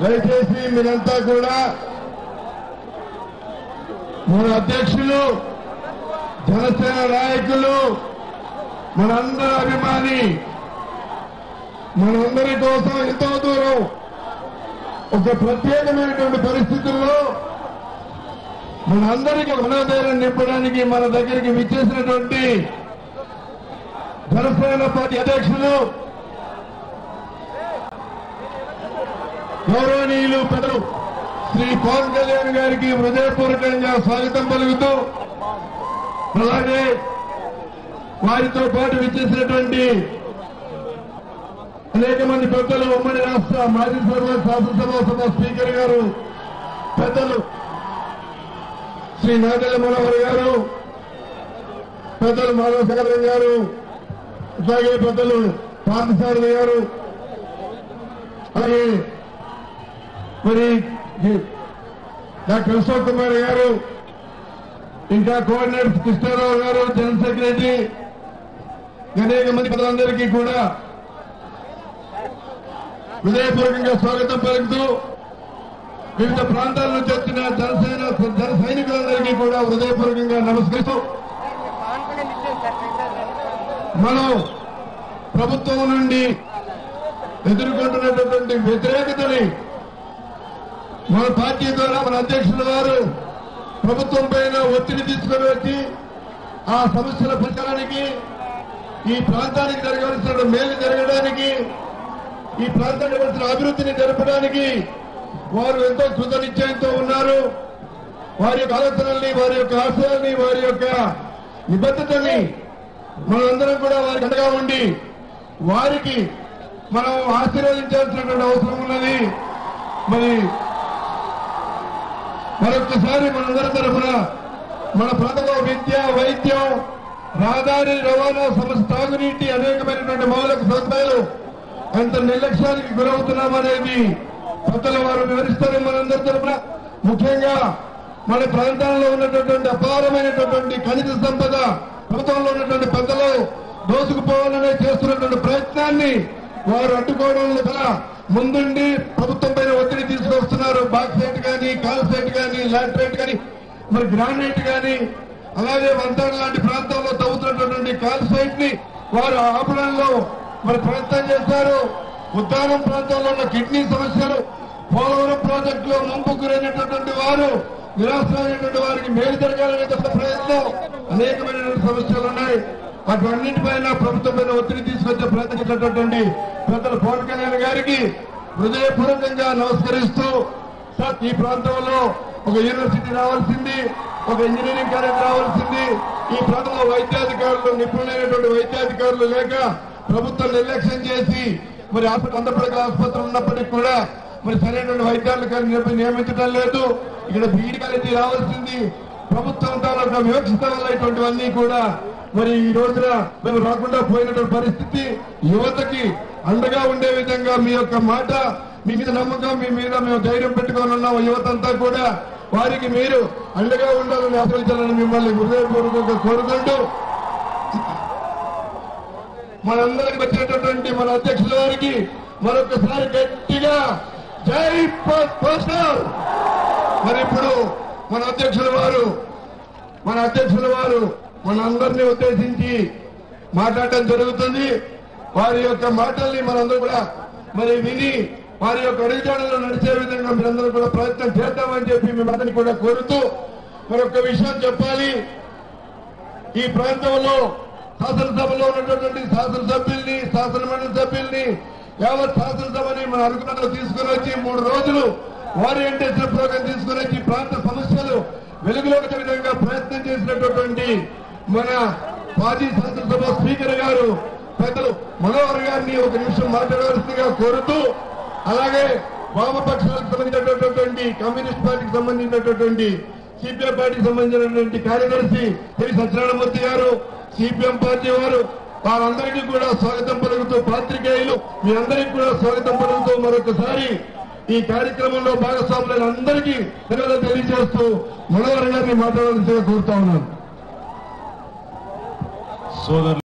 దయచేసి మీరంతా కూడా మన అధ్యక్షులు జనసేన నాయకులు మనందరి అభిమాని మనందరి కోసం ఎంతో దూరం ఒక ప్రత్యేకమైనటువంటి పరిస్థితుల్లో మనందరికీ మనోధైర్యం నింపడానికి మన దగ్గరికి విచ్చేసినటువంటి జనసేన పార్టీ అధ్యక్షులు గౌరవనీయులు పెద్దలు శ్రీ పవన్ కళ్యాణ్ గారికి హృదయపూర్వకంగా స్వాగతం పలుకుతూ అలాగే వారితో పాటు విచ్చేసినటువంటి అనేక మంది పెద్దలు ఉమ్మడి రాష్ట్ర మాజీ సభ శాసనసభ సభ స్పీకర్ గారు పెద్దలు శ్రీ నాగల్ల మనోహర్ గారు పెద్దలు మాధవ శంకరన్ గారు అలాగే పెద్దలు పార్థసారథి గారు అలాగే మరి డాక్టర్ అశోక్ కుమార్ గారు ఇంకా కోఆర్డినేటర్ కృష్ణారావు గారు జనరల్ సెక్రటరీ అనేక మంది ప్రజలందరికీ కూడా హృదయపూర్వకంగా స్వాగతం పలుకుతూ వివిధ ప్రాంతాల నుంచి వచ్చిన జనసేన జన సైనికులందరికీ కూడా హృదయపూర్వకంగా నమస్కరిస్తూ మనం ప్రభుత్వం నుండి ఎదుర్కొంటున్నటువంటి వ్యతిరేకతని మన పార్టీ ద్వారా మన అధ్యక్షుల వారు ప్రభుత్వం పైన ఒత్తిడి తీసుకుని వచ్చి ఆ సమస్యల పరిష్కారానికి ఈ ప్రాంతానికి జరగవలసిన మేలు జరగడానికి ఈ ప్రాంతానికి వచ్చిన అభివృద్ధిని జరపడానికి వారు ఎంతో కృతనిశ్చయంతో ఉన్నారు. వారి యొక్క ఆలోచనల్ని వారి యొక్క ఆశయాల్ని వారి యొక్క నిబద్ధతని మనందరం కూడా వారికి అండగా ఉండి వారికి మనం ఆశీర్వదించాల్సినటువంటి అవసరం ఉన్నది. మరి మరొకసారి మనందరి తరఫున మన ప్రాంతంలో విద్య వైద్యం రహదారి రవాణా సమస్య తాగునీటి అనేకమైనటువంటి మౌలిక సదుపాయాలు ఎంత నిర్లక్ష్యానికి గురవుతున్నామనేది పెద్దల వారు వివరిస్తారు మనందరి తరఫున. ముఖ్యంగా మన ప్రాంతాల్లో ఉన్నటువంటి అపారమైనటువంటి ఖనిజ సంపద ప్రభుత్వంలో ఉన్నటువంటి పెద్దలు దోసుకుపోవాలనే చేస్తున్నటువంటి ప్రయత్నాన్ని వారు అడ్డుకోవడంలో కూడా ముందుండి ప్రభుత్వం పైన ఒత్తిడి తీసుకొస్తున్నారు. బాక్సైట్ కానీ కాల్సైట్ కానీ లాట్రైట్ కానీ మరి గ్రానైట్ కానీ అలాగే వంతాడు లాంటి ప్రాంతాల్లో తవ్వుతున్నటువంటి కాల్సైట్ని వారు ఆపడంలో మరి ప్రయత్నం చేశారు. ఉద్దానం ప్రాంతంలో ఉన్న కిడ్నీ సమస్యలు పోలవరం ప్రాజెక్టులో ముంపు గురైనటువంటి వారు నిరాశమైనటువంటి వారికి మేలు జరగాలనే తప్ప ప్రయత్నం అనేకమైనటువంటి సమస్యలు ఉన్నాయి. వాటన్నింటిపైన ప్రభుత్వం పైన ఒత్తిడి తీసుకొచ్చే ప్రయత్నించినటువంటి పెద్దల పవన్ కళ్యాణ్ గారికి హృదయపూర్వకంగా నమస్కరిస్తూ సార్ ఈ ప్రాంతంలో ఒక యూనివర్సిటీ రావాల్సింది ఒక ఇంజనీరింగ్ కాలేజ్ రావాల్సింది. ఈ ప్రాంతంలో వైద్యాధికారులు నిపుణులైనటువంటి వైద్యాధికారులు లేక ప్రభుత్వం నిర్లక్ష్యం చేసి మరి అందపడక ఆసుపత్రులు ఉన్నప్పటికీ కూడా మరి సరైనటువంటి వైద్యాధికారులు నియమించడం లేదు. ఇక్కడ బీఈడి కాలేజీ రావాల్సింది. ప్రభుత్వం తాలూకా వివక్షత ఇటువంటివన్నీ కూడా మరి ఈ రోజున మేము రాకుండా పోయినటువంటి పరిస్థితి యువతకి అండగా ఉండే విధంగా మీ యొక్క మాట మీ మీద నమ్మకం మీ మీద మేము ధైర్యం పెట్టుకొని ఉన్నాం. యువతంతా కూడా వారికి మీరు అండగా ఉండాలని ఆశ్రయించాలని మిమ్మల్ని హృదయపూర్వకంగా కోరుకుంటూ మనందరికి వచ్చినటువంటి మన అధ్యక్షుల వారికి మరొకసారి గట్టిగా జై పోస్టర్ మరి ఇప్పుడు మన అధ్యక్షుల వారు మన అధ్యక్షుల వారు మనందరినీ ఉద్దేశించి మాట్లాడటం జరుగుతుంది. వారి యొక్క మాటల్ని మనందరూ కూడా మరి విని వారి యొక్క అడుగుజాడలో నడిచే విధంగా మీరందరూ కూడా ప్రయత్నం చేద్దామని చెప్పి మిమ్మల్ని కూడా కోరుతూ మరొక విషయం చెప్పాలి. ఈ ప్రాంతంలో శాసనసభలో ఉన్నటువంటి శాసనసభ్యుల్ని శాసనమండలి సభ్యుల్ని యావత్ శాసనసభని మన అరుగుమలో తీసుకుని వచ్చి మూడు రోజులు ఓరియంటేషన్ ప్రోగ్రాం తీసుకుని వచ్చి ప్రాంత సమస్యలు వెలుగులోకి విధంగా ప్రయత్నం చేసినటువంటి మన మాజీ శాసనసభ స్పీకర్ గారు పెద్దలు మనోహర్ గారిని ఒక నిమిషం మాట్లాడవలసిందిగా కోరుతూ అలాగే వామపక్షాలకు సంబంధించినటువంటి కమ్యూనిస్ట్ పార్టీకి సంబంధించినటువంటి సిపిఎం పార్టీకి సంబంధించినటువంటి కార్యదర్శి శ్రీ సత్యనారాయణమూర్తి గారు సిపిఎం పార్టీ వారు వారందరికీ కూడా స్వాగతం పలుకుతూ పాత్రికేయులు మీ అందరికీ కూడా స్వాగతం పలుకుతూ మరొకసారి ఈ కార్యక్రమంలో భాగస్వాములైన అందరికీ తెలియజేస్తూ మనోహర్ గారిని మాట్లాడాల్సిందిగా కోరుతా ఉన్నాను. 说的